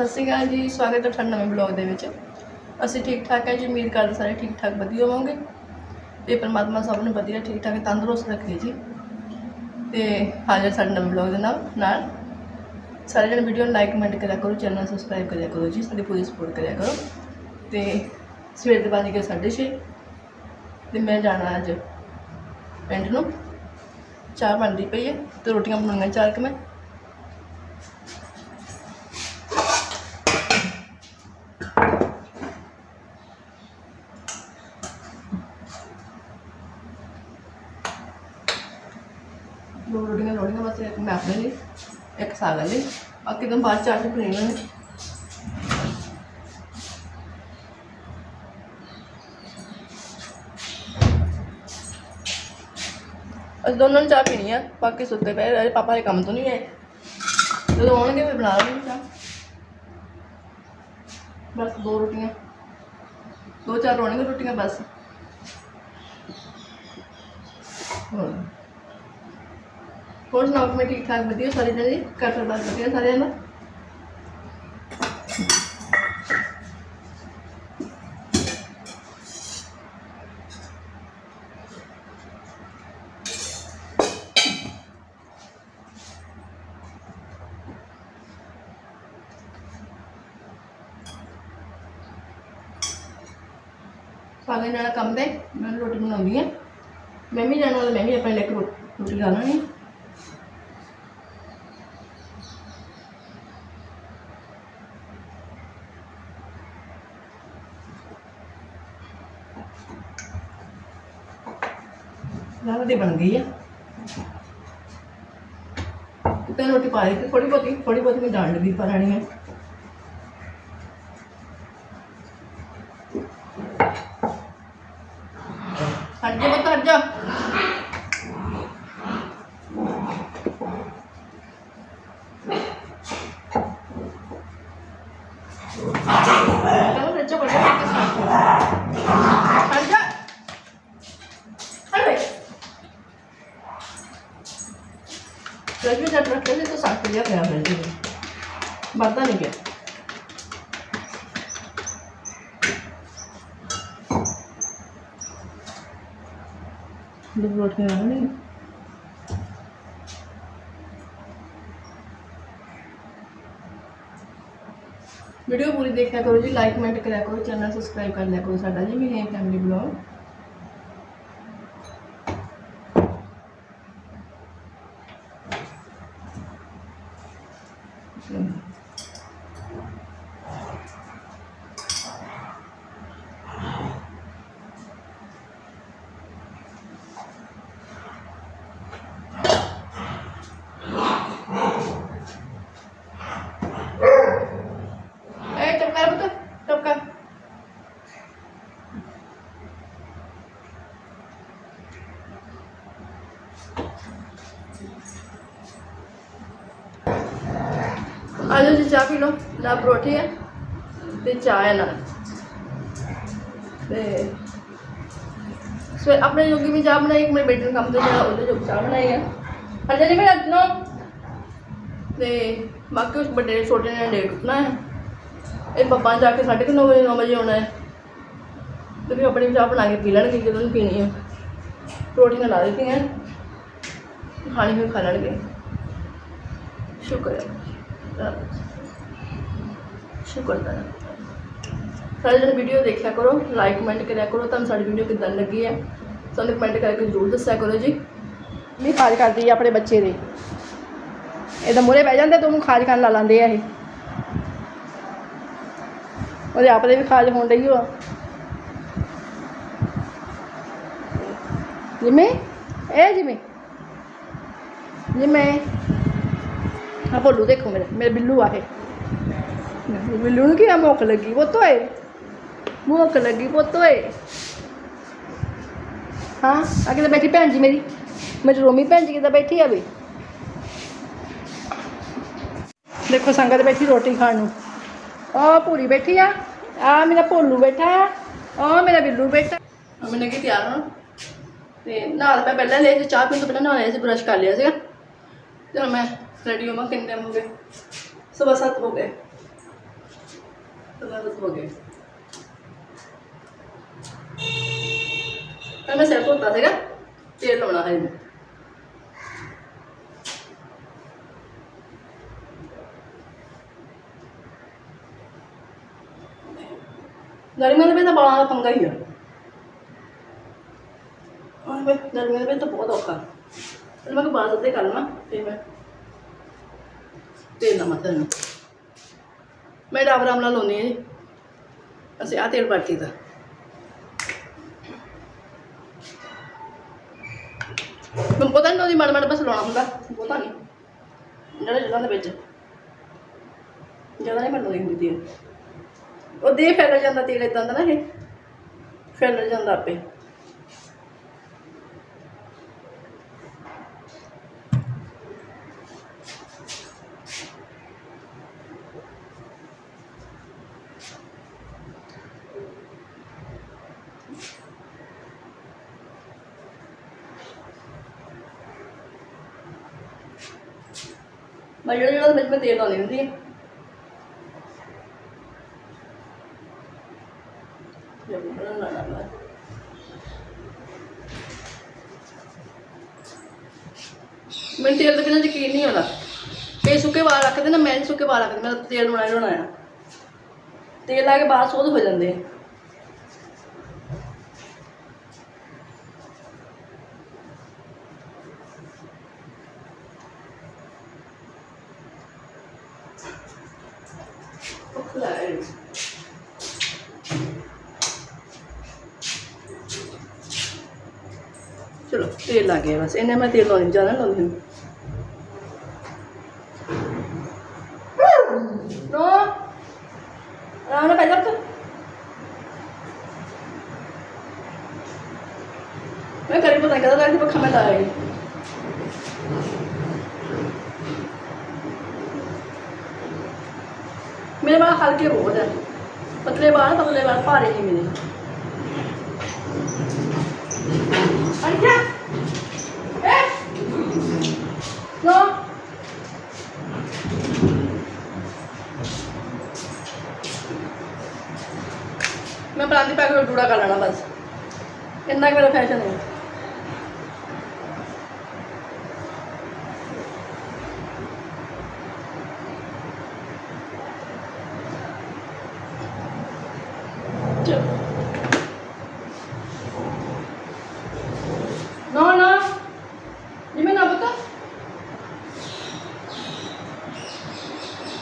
ਸਤਿ ਸ਼੍ਰੀ ਅਕਾਲ ਜੀ, ਸਵਾਗਤ ਹੈ ਤੁਹਾਡਾ ਨਵੇਂ ਬਲੌਗ ਦੇ ਵਿੱਚ। ਅਸੀਂ ਠੀਕ ਠਾਕ ਹੈ ਜੀ, ਉਮੀਦ ਕਰਦੇ ਸਾਰੇ ਠੀਕ ਠਾਕ ਵਧੀਆ ਹੋਵੋਗੇ। ਤੇ ਪਰਮਾਤਮਾ ਸਭ ਨੂੰ ਵਧੀਆ ਠੀਕ ਠਾਕ ਤੰਦਰੁਸਤ ਰੱਖੇ ਜੀ। ਤੇ ਹਾਜ਼ਰ ਸਾਡੇ ਨਵੇਂ ਬਲੌਗ ਦੇ ਨਾਲ ਨਾਲ। ਸਾਰੇ ਜਣੇ ਵੀਡੀਓ ਨੂੰ ਲਾਈਕ ਕਮੈਂਟ ਕਰਿਆ ਕਰੋ ਚੈਨਲ ਸਬਸਕ੍ਰਾਈਬ ਕਰਿਆ ਕਰੋ ਜੀ, ਸਾਡੀ ਪੂਰੀ ਸਪੋਰਟ ਕਰਿਆ ਕਰੋ। ਤੇ ਸਵੇਰ ਦੇ ਵੱਜ ਗਏ ਸਾਢੇ ਛੇ। ਤੇ ਮੈਂ ਜਾਣਾ ਅੱਜ ਪਿੰਡ ਨੂੰ। ਚਾਹ ਬਣਦੀ ਪਈ ਹੈ, ਤੇ ਰੋਟੀਆਂ ਬਣਾਉਣੀਆਂ ਚਾਰ ਕੁ ਮੈਂ। ਦੋ ਰੋਟੀਆਂ ਲੋੜੀਆਂ ਬਸ ਇੱਕ ਮੈਂ ਆਪਣੇ ਲਈ, ਇੱਕ ਸਾਗ ਲਈ। ਬਾਕੀ ਤਾਂ ਬਾਅਦ ਚਾਹ ਚ ਪੀਣੀਆਂ ਨੇ ਅਸੀਂ ਦੋਨਾਂ ਨੂੰ ਚਾਹ ਪੀਣੀ ਆ, ਬਾਕੀ ਸੁੱਤੇ ਪਏ ਅਜੇ ਪਾਪਾ ਦੇ ਕੰਮ ਤੋਂ ਨਹੀਂ ਆਏ। ਜਦੋਂ ਆਉਣਗੇ ਫਿਰ ਬਣਾ ਲਵਾਂਗੇ ਚਾਹ। ਬਸ ਦੋ ਰੋਟੀਆਂ। ਦੋ ਚਾਰ ਰੋਣਗੇ ਰੋਟੀਆਂ ਬਸ। ਹੋਰ। ਹੋਰ ਸੁਣਾਓ ਮੈਂ ਠੀਕ ਠਾਕ? ਵਧੀਆ ਸਾਰੇ ਜਣੇ? ਜੀ ਘਰ ਪਰਿਵਾਰ ਵਧੀਆ ਸਾਰਿਆਂ ਦਾ? ਸਾਲੇ ਨਾਲ ਕੰਮ ਦੇ ਮੈਂ ਰੋਟੀ ਬਣਾਉਂਦੀ ਆ ਮੈਂ ਵੀ ਜਾਣਾ, ਮੈਂ ਵੀ ਆਪਣੇ ਲਈ ਇੱਕ ਰੋਟੀ ਖਾ ਲੈਣੀ। ਰਾਤ ਦੀ ਬਣ ਗਈ ਆ। ਤੇ ਰੋਟੀ ਪਾ ਲਈ ਥੋੜੀ ਬਹੁਤੀ ਥੋੜੀ ਬਹੁਤੀ ਮੈਂ ਜਾਣ ਲੱਗੀ ਪਾਣੀ ਹੈ ਹਟ ਜਾ ਬੱਤ ਹਟ ਜਾ ਚਲੋ ਰੱਜੋ ਬੜਾ ਕੇ ਸਾਥ ਹਟ ਜਾ ਅਰੇ ਜਦ ਵੀ ਜਦ ਰੱਖੇ ਤੇ ਸਾਥ ਲਿਆ ਪਿਆ ਫਿਰ ਜੀ ਮਰਦਾ ਨਹੀਂ ਗਿਆ ਦੋ ਰੋਟੀਆਂ ਨਹੀਂ ਵੀਡੀਓ ਪੂਰੀ ਦੇਖਿਆ ਕਰੋ ਜੀ ਲਾਈਕ ਕਮੈਂਟ ਕਰਿਆ ਕਰੋ ਚੈਨਲ ਸਬਸਕ੍ਰਾਈਬ ਕਰ ਲਿਆ ਕਰੋ ਸਾਡਾ ਜੀ ਵੀ ਹੈ ਫੈਮਿਲੀ ਬਲੌਗ ਇਹ ਚੁੱਪ ਕਰ ਪੁੱਤ ਚੁੱਪ ਕਰ ਆਜੋ ਜੀ, ਚਾਹ ਪੀ ਲਓ। ਨਾਲ ਪਰੋਠੀ ਹੈ ਤੇ ਚਾਹ ਹੈ ਨਾਲ। ਤੇ ਸੋ ਆਪਣੇ ਜੋਗੀ ਵੀ ਚਾਹ ਬਣਾਈ, ਇੱਕ ਮੇਰੇ ਬੇਟੇ ਨੂੰ ਕੰਮ ਤੇ ਜਾਣਾ, ਉਹਦੇ ਜੋ ਚਾਹ ਬਣਾਈ ਹੈ ਹਲੇ ਨਹੀਂ ਮੇਰਾ ਨੋ ਤੇ ਬਾਕੀ ਉਸ ਵੱਡੇ ਛੋਟੇ ਨੇ ਲੇਟ ਉੱਠਣਾ ਹੈ। ਇਹ ਪਪਾ ਜਾ ਕੇ ਸਾਢੇ ਕੁ ਨੌ ਵਜੇ 9 ਵਜੇ ਆਉਣਾ ਹੈ। ਤੇ ਫਿਰ ਆਪਣੀ ਚਾਹ ਬਣਾ ਕੇ ਪੀ ਲੈਣਗੇ, ਜਦੋਂ ਨੂੰ ਪੀਣੀ ਹੈ। ਰੋਟੀਆਂ ਲਾ ਦਿੱਤੀਆਂ। ਖਾਣੀ ਹੋਈ ਖਾ ਲੈਣਗੇ। ਸ਼ੁਕਰ ਹੈ। ਰੱਬ ਸ਼ੁਕਰ ਦਾ ਸਾਰੇ ਜਣੇ ਵੀਡੀਓ ਦੇਖਿਆ ਕਰੋ ਲਾਈਕ ਕਮੈਂਟ ਕਰਿਆ ਕਰੋ, ਤੁਹਾਨੂੰ ਸਾਡੀ ਵੀਡੀਓ ਕਿੱਦਾਂ ਲੱਗੀ ਹੈ, ਸਾਨੂੰ ਕਮੈਂਟ ਕਰਕੇ ਜ਼ਰੂਰ ਦੱਸਿਆ ਕਰੋ ਜੀ। ਨਹੀਂ ਖਾਜ ਕਰਦੀ ਆ ਆਪਣੇ ਬੱਚੇ ਦੇ। ਇਹਦਾ ਮੂਰੇ ਬਹਿ ਜਾਂਦੇ, ਤੂੰ ਖਾਜ ਕਰਨ ਲਾ ਲਾਂਦੇ ਆ ਇਹ। ਉਹਦੇ ਆਪ ਦੇ ਵੀ ਖਾਜ ਹੋਣ ਡਈ ਹੋ ਜਿਵੇਂ ਇਹ ਜਿਵੇਂ ਜਿਵੇਂ ਆ ਬੋਲੂ ਦੇਖੋ ਮੇਰੇ ਮੇਰੇ ਬਿੱਲੂ ਆ ਬਿੱਲੂ ਨੂੰ ਕੀ ਆ ਭੁੱਖ ਲੱਗੀ ਪੁੱਤ ਓਏ। ਭੁੱਖ ਲੱਗੀ ਪੁੱਤ ਓਏ। ਹਾਂ ਆ ਕਿਤੇ ਬੈਠੀ ਭੈਣ ਜੀ ਮੇਰੀ। ਮੇਰੀ ਰੋਮੀ ਭੈਣ ਜੀ ਕਿਤੇ ਬੈਠੀ ਆ ਵੀ? ਦੇਖੋ ਸੰਗਤ ਬੈਠੀ ਰੋਟੀ ਖਾਣ ਨੂੰ। ਆ ਪੂਰੀ ਬੈਠੀ ਆ ਆ ਮੇਰਾ ਭੋਲੂ ਬੈਠਾ ਆ ਆ ਮੇਰਾ ਬਿੱਲੂ ਬੈਠਾ। ਆ ਮੈਨੇ ਕੀ ਤਿਆਰ ਹੋਣਾ? ਤੇ ਨਾਲ ਮੈਂ ਪਹਿਲਾਂ ਲੈ ਸੀ ਚਾਹ ਪੀਣ ਤੋਂ ਪਹਿਲਾਂ, ਨਾਲ ਲਿਆ ਸੀ ਬ੍ਰਸ਼ ਕਰ ਲਿਆ ਸੀਗਾ। ਚਲੋ ਮੈਂ ਰੈਡੀ ਹੋਵਾਂ ਕਿੰਨੇ ਟਾਈਮ ਹੋ ਗਏ? ਸਵੇਰ ਸੱਤ ਹੋ ਗਏ। ਤਾਂ ਬਸ ਹੋ ਗਿਆ ਤਾਂ ਮੈਂ ਸਿਰ ਧੋਤਾ ਸੀਗਾ, ਤੇਲ ਲਾਉਣਾ ਹੈ ਮੈਂ। ਗਰਮੀਆਂ ਦੇ ਵਿੱਚ ਤਾਂ ਬਾਲਾਂ ਦਾ ਪੰਗਾ ਹੀ ਆ। ਆਹ ਵੇ, ਗਰਮੀਆਂ ਦੇ ਵਿੱਚ ਤਾਂ ਬਹੁਤ ਔਖਾ। ਚਲ ਮੈਂ ਕਿ ਬਾਲ ਅੱਧੇ ਕਰ ਲਵਾਂ ਤੇ ਮੈਂ ਤੇਲ ਨਾ ਮਤਨ ਮੈਂ ਡਾਬਰ ਆਮਲਾ ਲਾਉਂਦੀ ਹਾਂ ਜੀ। ਅਸੀਂ ਆ ਤੇਲ ਵਰਤੀ ਦਾ ਮੈਨੂੰ ਪਤਾ ਨਹੀਂ ਉਹਦੀ ਮਨ ਮਨ ਬਸ ਲਾਉਣਾ ਹੁੰਦਾ, ਪਤਾ ਨਹੀਂ। ਜਿਹੜਾ ਜਿਹੜਾ ਦੇ ਵਿੱਚ। ਜ਼ਿਆਦਾ ਨਹੀਂ ਮੈਨੂੰ ਹੁੰਦੀ ਉਹ ਦੇ ਫੈਲ ਜਾਂਦਾ ਤੇਲ ਇਦਾਂ ਦਾ ਨਾ ਇਹ। ਫੈਲ ਜਾਂਦਾ ਆਪੇ। ਮੈਂ ਜਿਹੜਾ ਵਿੱਚ ਮੈਂ ਤੇਲ ਲਾਉਂਦੀ ਹੁੰਦੀ ਹੈ ਮੈਨੂੰ ਤੇਲ ਤੋਂ ਬਿਨਾਂ ਯਕੀਨ ਨਹੀਂ ਆਉਂਦਾ। ਇਹ ਸੁੱਕੇ ਵਾਲ ਰੱਖਦੇ ਨਾ, ਮੈਂ ਨੀ ਸੁੱਕੇ ਵਾਲ ਰੱਖਦੀ, ਮੈਂ ਤਾਂ ਤੇਲ ਬਣਾਇਆ ਬਣਾਇਆ। ਤੇਲ ਲਾ ਕੇ ਬਾਲ ਸੋਧ ਹੋ ਜਾਂਦੇ ਆ। ਭੁੱਖ ਲੱਗ ਰਹੀ ਚਲੋ ਤੇਲ ਲੱਗ ਗਿਆ ਬਸ ਇਹਨੇ ਮੈਂ ਤੇਲ ਲਾਉਣੀ ਜ਼ਿਆਦਾ ਨੀ ਲਾਉਂਦੀ ਹੁਣ ਨੋ ਆਰਾਮ ਨਾਲ ਪੈਦਾ ਕਰ ਮੈਂ ਕਰੀ ਪਤਾ ਕਦਾ ਲੱਗਦੀ ਪੱਖਾ ਮੈਂ ਲਾਇਆ ਹੀ ਮੇਰੇ ਵਾਲ ਹਲਕੇ ਬਹੁਤ ਹੈ ਪਤਲੇ ਵਾਲ ਪਤਲੇ ਵਾਲ ਭਾਰੇ ਨਹੀਂ ਮੇਰੇ ਅੰਜਾ ਏ! ਨੋ ਮੈਂ ਪਰਾਂਦੀ ਪਾ ਕੇ ਡੂੜਾ ਕਰ ਲੈਣਾ ਬਸ। ਇੰਨਾ ਕੁ ਮੇਰਾ ਫੈਸ਼ਨ ਹੈ ਚਲੋ ਨਾ ਨਾ ਜਿਵੇਂ ਨਾ ਪਤਾ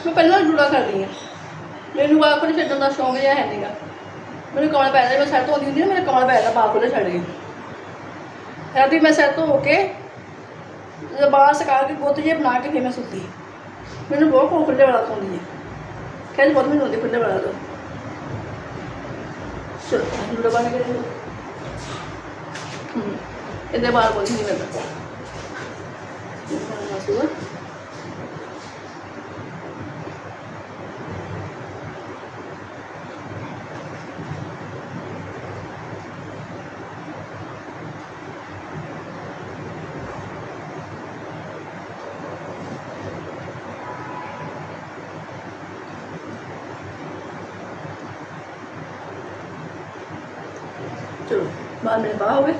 ਮੈਂ ਪਹਿਲਾਂ ਜੁੜਾ ਕਰਦੀ ਰਹੀ ਹਾਂ ਮੈਨੂੰ ਬਾਹਰ ਨੂੰ ਛੱਡਣ ਦਾ ਸ਼ੌਂਕ ਜਿਹਾ ਹੈ ਨਹੀਂਗਾ ਮੈਨੂੰ ਕਮਲ ਪੈ ਜਾਂਦਾ ਮੈਂ ਸਿਰ ਧੋਂਦੀ ਹੁੰਦੀ ਨਾ, ਮੇਰੇ ਕਮਲ ਪੈ ਜਾਂਦਾ ਬਾਹਰ ਕੋਲੇ ਛੱਡ ਗਈ ਰਾਤੀ ਮੈਂ ਸਿਰ ਧੋ ਕੇ ਬਾਹਰ ਸਕਾ ਕੇ ਗੁੱਤ ਜੇ ਬਣਾ ਕੇ ਫਿਰ ਮੈਂ ਸੁੱਤੀ। ਮੈਨੂੰ ਬਹੁਤ ਕੋਲ ਖੁੱਲੇ ਵਾਲਾ ਸੌਂਦੀ ਹੈ ਕਹਿੰਦੇ ਬਹੁਤ ਮੈਨੂੰ ਹੁੰਦੀ ਖੁੱਲੇ ਵਾਲਾ ਤੋਂ ਚਲੋ ਜੁੜਾ ਬਣ ਕੇ ਇਹਦੇ ਬਾਹਰ ਕੋਈ ਨਹੀਂ ਮਿਲਦਾ। ਮਾਸੂਆ ਚਲੋ ਮੇਰੇ ਬਾਹਰ ਹੋ ਗਏ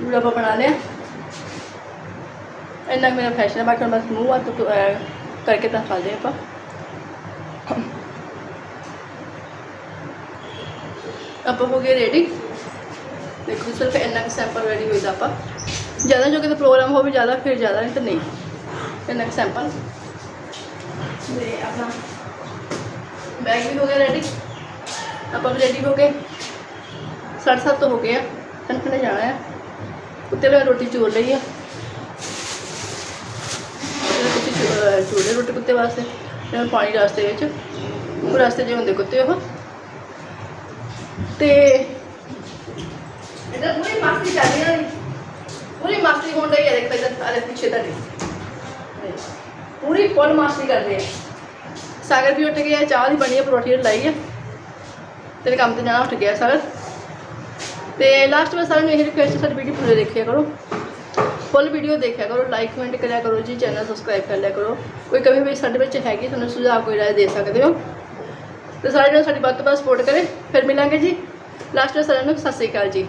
ਜੂੜਾ ਆਪਾਂ ਬਣਾ ਲਿਆ। ਇੰਨਾ ਕੁ ਮੇਰਾ ਫੈਸ਼ਨ ਹੈ ਬਾਕੀ ਬਸ ਮੂੰਹ ਆ ਧੋ- ਕਰਕੇ ਤਾਂ ਖਾ ਲਏ ਆਪਾਂ। ਆਪਾਂ ਹੋ ਗਏ ਰੈਡੀ ਦੇਖੋ ਸਿਰਫ ਇੰਨਾ ਕੁ ਸੈਂਪਲ ਰੈਡੀ ਹੋਈ ਦਾ ਆਪਾਂ। ਜ਼ਿਆਦਾ ਜੋ ਕਿਤੇ ਪ੍ਰੋਗਰਾਮ ਹੋਵੇ ਜ਼ਿਆਦਾ, ਫਿਰ ਜ਼ਿਆਦਾ, ਨਹੀਂ ਤਾਂ ਨਹੀਂ। ਇੰਨਾ ਕੁ ਸੈਂਪਲ ਤੇ ਆਪਣਾ ਬੈਗ ਵੀ ਹੋ ਗਿਆ ਰੈਡੀ ਆਪਾਂ ਵੀ ਰੈਡੀ ਹੋ ਗਏ। ਸਾਢੇ ਸੱਤ ਹੋ ਗਏ ਆ ਕਨਫਨੇ ਜਾਣਾ ਆ। ਕੁੱਤੇ ਲਈ ਰੋਟੀ ਚੋਰ ਲਈ ਆ। ਇਹਦੇ ਕੁੱਤੇ ਰੋਟੀ ਕੁੱਤੇ ਵਾਸਤੇ ਤੇ ਪਾਣੀ ਰਸਤੇ ਵਿੱਚ। ਉਹ ਰਸਤੇ 'ਚ ਹੁੰਦੇ ਕੁੱਤੇ ਉਹ। ਤੇ ਇਹਦਾ ਪੂਰੀ ਮਸਤੀ ਚੱਲ ਰਹੀ ਪੂਰੀ ਮਸਤੀ ਹੋਣ ਡਈ ਹੈ ਦੇਖ ਪਹਿਲਾਂ ਆਲੇ ਪਿੱਛੇ ਤੁਹਾਡੇ। ਪੂਰੀ ਫੁੱਲ ਮਸਤੀ ਕਰਦੇ ਆ। ਸਾਗਰ ਵੀ ਉੱਠ ਗਿਆ, ਚਾਹ ਦੀ ਬਣੀ ਹੈ ਪਰੌਠੀ ਲਾਈ ਹੈ ਤੇਰੇ ਕੰਮ ਤੇ ਜਾਣਾ ਉੱਠ ਗਿਆ ਸਾਗਰ। ਤੇ ਲਾਸਟ ਵਿੱਚ ਸਾਰਿਆਂ ਨੂੰ ਇਹ ਰਿਕੁਐਸਟ ਸਾਡੀ ਵੀਡੀਓ ਪੂਰੀ ਦੇਖਿਆ ਕਰੋ। ਫੁੱਲ ਵੀਡੀਓ ਦੇਖਿਆ ਕਰੋ ਲਾਈਕ ਕਮੈਂਟ ਕਰਿਆ ਕਰੋ ਜੀ ਚੈਨਲ ਸਬਸਕ੍ਰਾਈਬ ਕਰ ਲਿਆ ਕਰੋ। ਕੋਈ ਕਮੀ ਵੀ ਸਾਡੇ ਵਿੱਚ ਹੈਗੀ, ਤੁਹਾਨੂੰ ਸੁਝਾਅ ਕੋਈ ਰਾਏ ਦੇ ਸਕਦੇ ਹੋ। ਤੇ ਸਾਰੇ ਜਣੇ ਸਾਡੀ ਵੱਧ ਤੋਂ ਵੱਧ ਸਪੋਰਟ ਕਰੇ, ਫਿਰ ਮਿਲਾਂਗੇ ਜੀ। ਲਾਸਟ ਵਿੱਚ ਸਾਰਿਆਂ ਨੂੰ, ਸਤਿ ਸ਼੍ਰੀ ਅਕਾਲ ਜੀ।